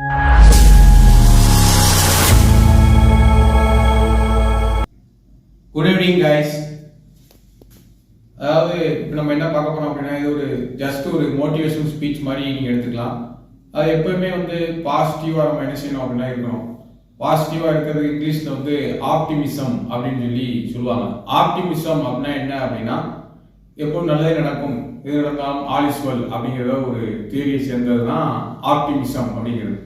Good evening guys அதாவது இப்போ நம்ம என்ன பார்க்க போறோம் அப்படின்னா இது ஒரு ஜஸ்ட் ஒரு மோட்டிவேஷன் ஸ்பீச் மாதிரி நீங்கள் எடுத்துக்கலாம். அது எப்பவுமே வந்து பாசிட்டிவாக நம்ம என்ன செய்யணும் அப்படின்னா இருக்கணும். பாசிட்டிவாக இருக்கிறது இங்கிலீஷில் வந்து ஆப்டிமிசம் அப்படின்னு சொல்லி சொல்லுவாங்க. ஆப்டிமிசம் அப்படின்னா என்ன அப்படின்னா எப்பவும் நல்லதே நடக்கும். எது நடந்தாலும் ஆல் இஸ் வெல் அப்படிங்கிறத ஒரு தியரியை சேர்ந்தது தான் ஆப்டிமிசம் அப்படிங்கிறது.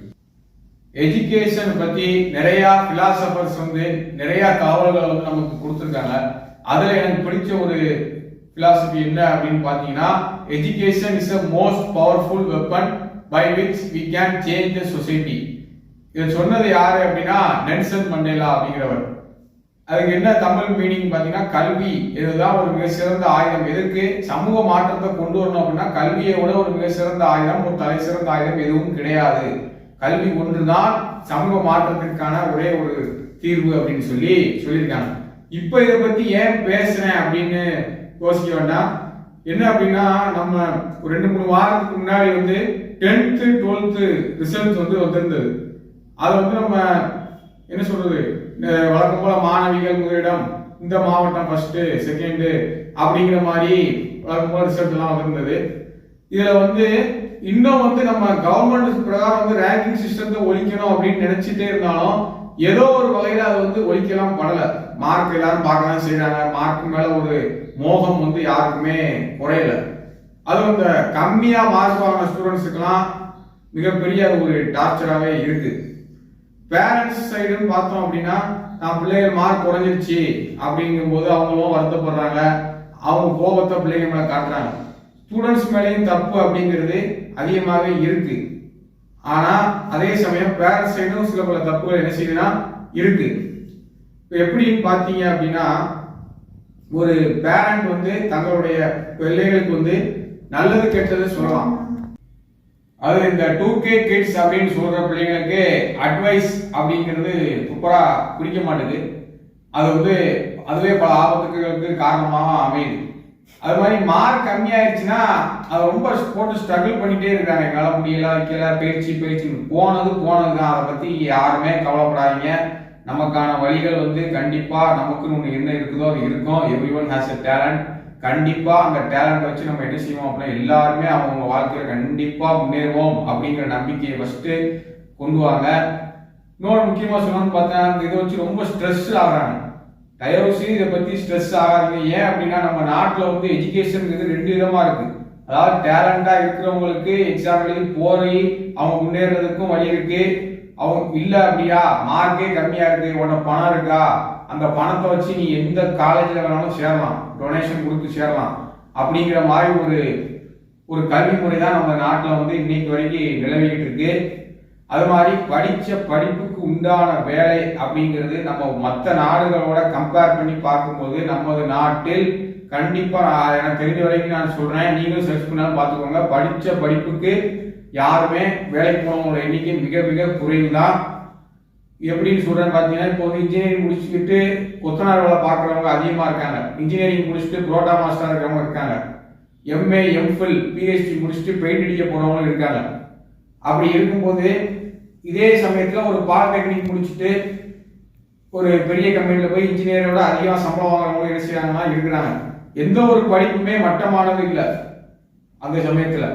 எஜுகேஷன் பத்தி நிறைய பிலாசபர்ஸ் வந்து நிறைய தகவல்கள் வந்து நமக்கு கொடுத்துருக்காங்க. அதுல எனக்கு பிடிச்ச ஒரு பிலாசபி என்ன அப்படின்னு பாத்தீங்கன்னா education is a most powerful weapon by which we can change the society இதை சொன்னது யாரு அப்படின்னா நெல்சன் மண்டேலா அப்படிங்கிறவர். அதுக்கு என்ன தமிழ் மீனிங் பாத்தீங்கன்னா கல்வி. இதுதான் ஒரு மிக சிறந்த ஆயுதம். எதற்கு? சமூக மாற்றத்தை கொண்டு வரணும் அப்படின்னா கல்வியை விட ஒரு மிக சிறந்த ஆயுதம் ஒரு தலை சிறந்த ஆயுதம் எதுவும் கிடையாது. கல்வி ஒன்றுதான் சமூக மாற்றத்திற்கான ஒரே ஒரு தீர்வு அப்படின்னு சொல்லி சொல்லியிருக்காங்க. இப்ப இதை பத்தி ஏன் பேசுறேன் அப்படின்னு யோசிக்க வேண்டாம். என்ன அப்படின்னா நம்ம ஒரு ரெண்டு மூணு வாரத்துக்கு முன்னாடி வந்து டென்த்து டுவெல்த்து ரிசல்ட் வந்து வந்திருந்தது. அது வந்து நம்ம என்ன சொல்றது? வழக்கம் போல மாணவிகள் முதலிடம் இந்த மாவட்டம் ஃபர்ஸ்ட் செகண்ட் அப்படிங்கிற மாதிரி வழக்கம் போல ரிசல்ட் எல்லாம் வந்திருந்தது. இதுல வந்து இன்னும் வந்து நம்ம கவர்மெண்ட் பிரகாரம் வந்து ரேங்கிங் சிஸ்டத்தை ஒழிக்கணும் அப்படின்னு நினைச்சிட்டே இருந்தாலும் ஏதோ ஒரு வகையில அது வந்து ஒழிக்கலாம் படல. மார்க் எல்லாரும் பார்க்கலாம் செய்யறாங்க மார்க் மேல ஒரு மோகம் வந்து யாருக்குமே குறையல. அதுவும் இந்த கம்மியா மார்க் வாங்கின ஸ்டூடெண்ட்ஸுக்கெல்லாம் மிகப்பெரிய ஒரு டார்ச்சராகவே இருக்கு. பேரண்ட்ஸ் சைடுன்னு பார்த்தோம் அப்படின்னா நான் பிள்ளைகள் மார்க் குறைஞ்சிருச்சு அப்படிங்கும்போது அவங்களும் வருத்தப்படுறாங்க. அவங்க கோபத்தை பிள்ளைங்க மேல காட்டுறாங்க. ஸ்டூடெண்ட்ஸ் மேலேயும் தப்பு அப்படிங்கிறது அதிகமாகவே இருக்கு. ஆனா அதே சமயம் பேரண்ட்ஸ் சைடும் சில பல தப்புகள் என்ன செய்யுதுன்னா இருக்கு. இப்போ எப்படின்னு பார்த்தீங்க அப்படின்னா ஒரு பேரண்ட் வந்து தங்களுடைய பிள்ளைகளுக்கு வந்து நல்லது கெட்டது சொல்லலாம். அது இந்த டூ கே கிட்ஸ் அப்படின்னு சொல்ற பிள்ளைங்களுக்கு அட்வைஸ் அப்படிங்கிறது சூப்பராக பிடிக்க மாட்டேது. அது வந்து அதுவே பல ஆபத்துகளுக்கு காரணமாக அமையுது. அது மாதிரி மார்க் கம்மியாயிருச்சுன்னா அவர் ரொம்ப போட்டு ஸ்ட்ரகிள் பண்ணிட்டே இருக்காங்க. எங்களால் முடியல வைக்கல பயிற்சி பயிற்சி போனது போனது தான் அதை பத்தி யாருமே கவலைப்படாதீங்க. நமக்கான வழிகள் வந்து கண்டிப்பா நமக்குன்னு ஒன்று என்ன இருக்குதோ அது இருக்கும். Every one has a talent கண்டிப்பா அந்த டேலண்ட் வச்சு நம்ம என்ன செய்வோம் அப்படின்னா எல்லாருமே அவங்க வாழ்க்கையில கண்டிப்பா முன்னேறுவோம் அப்படிங்கிற நம்பிக்கையை ஃபர்ஸ்ட் கொண்டு வாங்க. இன்னொரு முக்கியமா சொல்லணும்னு பார்த்தா இந்த இதை வச்சு ரொம்ப ஸ்ட்ரெஸ் ஆகுறாங்க. தயவு செய்து இதை பத்தி ஸ்ட்ரெஸ் ஆகாதீங்க. ஏன் அப்படின்னா நம்ம நாட்டில் வந்து எஜுகேஷன் ரெண்டு விதமா இருக்கு. அதாவது டேலண்டா இருக்கிறவங்களுக்கு எக்ஸாம் எழுதி போய் அவங்க முன்னேறதுக்கும் வழி இருக்கு. அவங்க இல்ல அப்படியா? மார்க்கே கம்மியா இருக்கு. உன்ன பணம் இருக்கா? அந்த பணத்தை வச்சு நீ எந்த காலேஜ்ல வேணாலும் சேரலாம். டொனேஷன் கொடுத்து சேரலாம். அப்படிங்கிற மாதிரி ஒரு ஒரு கல்வி முறை தான் நம்ம நாட்டில் வந்து இன்னைக்கு வரைக்கும் நிலவிக்கிட்டு இருக்கு. அது மாதிரி படித்த படிப்புக்கு உண்டான வேலை அப்படிங்கிறது நம்ம மற்ற நாடுகளோட கம்பேர் பண்ணி பார்க்கும்போது நமது நாட்டில் கண்டிப்பாக நான் எனக்கு தெரிஞ்ச வரைக்கும் நான் சொல்கிறேன் நீங்களும் சர்ச் பண்ணாலும் பார்த்துக்கோங்க. படித்த படிப்புக்கு யாருமே வேலைக்கு போனவங்களோட எண்ணிக்கை மிக மிக குறைவு தான் எப்படின்னு சொல்கிறேன் பார்த்தீங்கன்னா இப்போ வந்து இன்ஜினியரிங் முடிச்சுக்கிட்டு கொத்தனார் வேலை பார்க்குறவங்க அதிகமாக இருக்காங்க. இன்ஜினியரிங் முடிச்சுட்டு புரோட்டா மாஸ்டராக இருக்கிறவங்க இருக்காங்க. எம்ஏ எம்ஃபில் பிஹெச்டி முடிச்சுட்டு பெயிண்ட் அடிக்க போகிறவங்களும் இருக்காங்க. அப்படி இருக்கும்போது இதே சமயத்தில் ஒரு பாலிடெக்னிக் முடிச்சுட்டு ஒரு பெரிய கம்பெனியில் போய் இன்ஜினியரோட அதிகமாக சம்பளம் வாங்குறவங்களும் என்ன செய்யறாங்கன்னா இருக்கிறாங்க. எந்த ஒரு படிப்புமே மட்டமானது இல்லை அந்த சமயத்தில்.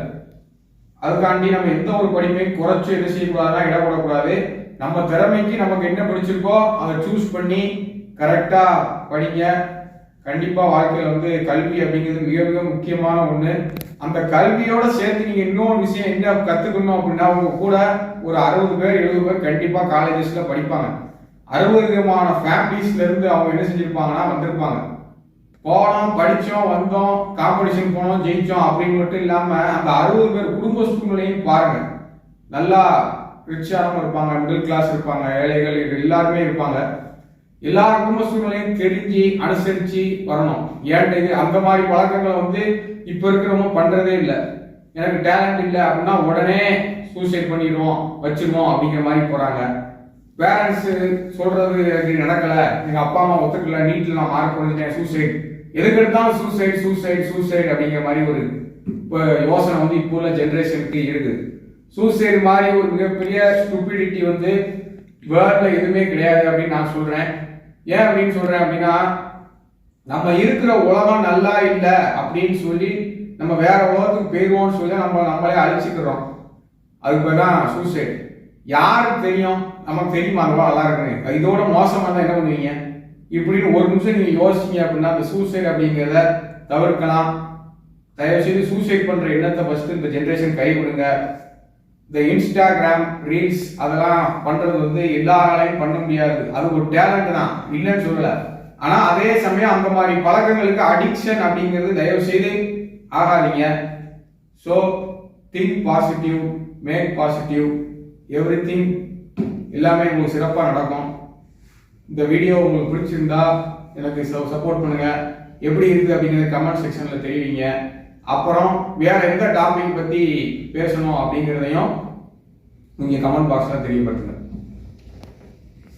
அதுக்காண்டி நம்ம எந்த ஒரு படிப்பையும் குறைச்சு என்ன செய்யக்கூடாதுன்னா இடப்படக்கூடாது நம்ம திறமைக்கு நமக்கு என்ன பிடிச்சிருக்கோ அதை சூஸ் பண்ணி கரெக்டாக படிங்க. கண்டிப்பா வாழ்க்கையில வந்து கல்வி அப்படிங்கிறது மிக மிக முக்கியமான ஒண்ணு. அந்த கல்வியோட சேர்த்து நீங்க இன்னொரு விஷயம் என்ன கத்துக்கணும் அப்படின்னா உங்க கூட ஒரு அறுபது பேர் எழுபது பேர் கண்டிப்பா காலேஜஸ்ல படிப்பாங்க. அறுபது விதமான ஃபேமிலிஸ்ல இருந்து அவங்க என்ன செஞ்சிருப்பாங்கன்னா வந்திருப்பாங்க. போனோம் படிச்சோம் வந்தோம் காம்படிஷன் போனோம் ஜெயிச்சோம் அப்படின்னு மட்டும் இல்லாம அந்த அறுபது பேர் குடும்ப சூழ்நிலையும் பாருங்க. நல்லா ரிச்சானவங்க இருப்பாங்க மிடில் கிளாஸ் இருப்பாங்க ஏழைகள் எல்லாருமே இருப்பாங்க. எல்லா குடும்ப சூழ்நிலையும் தெரிஞ்சு அனுசரிச்சு வரணும். ஏன்ட்டு இது? அந்த மாதிரி பழக்கங்களை வந்து இப்ப இருக்கிறவங்க பண்றதே இல்லை. எனக்கு டேலண்ட் இல்லை அப்படின்னா உடனே சூசைட் பண்ணிடுவோம் வச்சிருவோம் அப்படிங்கிற மாதிரி போறாங்க. பேரண்ட்ஸ் சொல்றது எனக்கு நடக்கல. எங்க அப்பா அம்மா ஒத்துக்கல. நீட்ல நான் மார்க் குறைஞ்சிட்டேன் சூசைட் எதுக்கு எடுத்தாலும் சூசைட் சூசைட் சூசைட் அப்படிங்கிற மாதிரி ஒரு இப்போ யோசனை வந்து இப்போ உள்ள ஜென்ரேஷனுக்கு இருக்குது சூசைட் மாதிரி ஒரு மிகப்பெரிய ஸ்டூபிடிட்டி வந்து வேர்ல்ட்ல எதுவுமே கிடையாது அப்படின்னு நான் சொல்றேன். ஏன் அப்படின்னு சொல்றேன் அப்படின்னா நம்ம இருக்கிற உலகம் நல்லா இல்லை அப்படின்னு சொல்லி நம்ம வேற உலகத்துக்கு போயிடுவோம்னு சொல்லி நம்ம நம்மளே அழிச்சுக்கிறோம். அதுக்கு பேர் தான் சூசைட் யாருக்கு தெரியும்? நமக்கு தெரியுமா அதுவா நல்லா இருக்குன்னு? இதோட மோசமாக தான் என்ன பண்ணுவீங்க? இப்படின்னு ஒரு நிமிஷம் நீங்க யோசிச்சீங்க அப்படின்னா அந்த சூசைட் அப்படிங்கிறத தவிர்க்கலாம். தயவு செய்து சூசைட் பண்ற எண்ணத்தை ஃபர்ஸ்ட் இந்த ஜென்ரேஷன் கைவிடுங்க. இந்த இன்ஸ்டாகிராம் ரீல்ஸ் அதெல்லாம் பண்ணுறது வந்து எல்லாராலையும் பண்ண முடியாது. அது ஒரு டேலண்ட் தான். இல்லைன்னு சொல்லலை. ஆனால் அதே சமயம் அந்த மாதிரி பழக்கங்களுக்கு அடிக்ஷன் அப்படிங்கிறது தயவு செய்து ஆகாதீங்க. So think positive make positive every thing எல்லாமே உங்களுக்கு சிறப்பாக நடக்கும். இந்த வீடியோ உங்களுக்கு பிடிச்சிருந்தா எனக்கு சப்போர்ட் பண்ணுங்கள் எப்படி இருக்குது அப்படிங்கிறத கமெண்ட் செக்ஷனில் தெரிவிங்க. அப்புறம் வேற எந்த டாபிக் பத்தி பேசணும் அப்படிங்கிறதையும் நீங்க கமெண்ட் பாக்ஸ்ல தெரியப்படுத்துங்க.